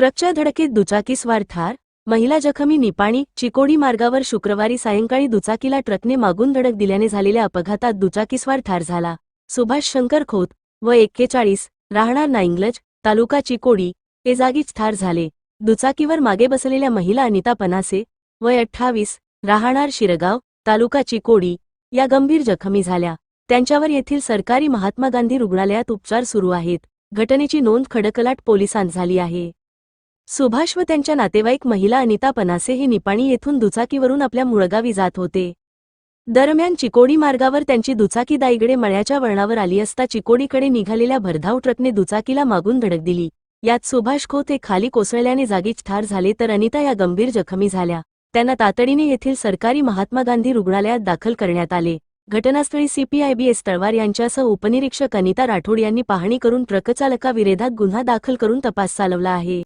ट्रकच्या धडकेत दुचाकीस्वार ठार महिला जखमी निपाणी चिकोडी मार्गावर शुक्रवारी सायंकाळी दुचाकीला ट्रकने मागून धडक दिल्याने झालेल्या अपघातात दुचाकीस्वार ठार झाला. सुभाष शंकर खोत व एक्केचाळीस राहणार नाईंग्लज तालुका चिकोडी हे जागीच ठार झाले. दुचाकीवर मागे बसलेल्या महिला अनिता पनासे वय अठ्ठावीस राहणार शिरगाव तालुका चिकोडी या गंभीर जखमी झाल्या. त्यांच्यावर येथील सरकारी महात्मा गांधी रुग्णालयात उपचार सुरू आहेत. घटनेची नोंद खडकलाट पोलिसांत झाली आहे. सुभाष व त्यांच्या नातेवाईक महिला अनिता पनासे हे निपाणी येथून दुचाकीवरून आपल्या मुळगावी जात होते. दरम्यान चिकोडी मार्गावर त्यांची दुचाकी दाईगडे मळ्याच्या वळणावर आली असता चिकोडीकडे निघालेल्या भरधाव ट्रकने दुचाकीला मागून धडक दिली. यात सुभाष खोत हे खाली कोसळल्याने जागीच ठार झाले तर अनिता या गंभीर जखमी झाल्या. त्यांना तातडीने येथील सरकारी महात्मा गांधी रुग्णालयात दाखल करण्यात आले. घटनास्थळी सीपीआयबीएस तळवार यांच्यासह उपनिरीक्षक अनिता राठोड यांनी पाहणी करून ट्रकचालकाविरोधात गुन्हा दाखल करून तपास चालवला आहे.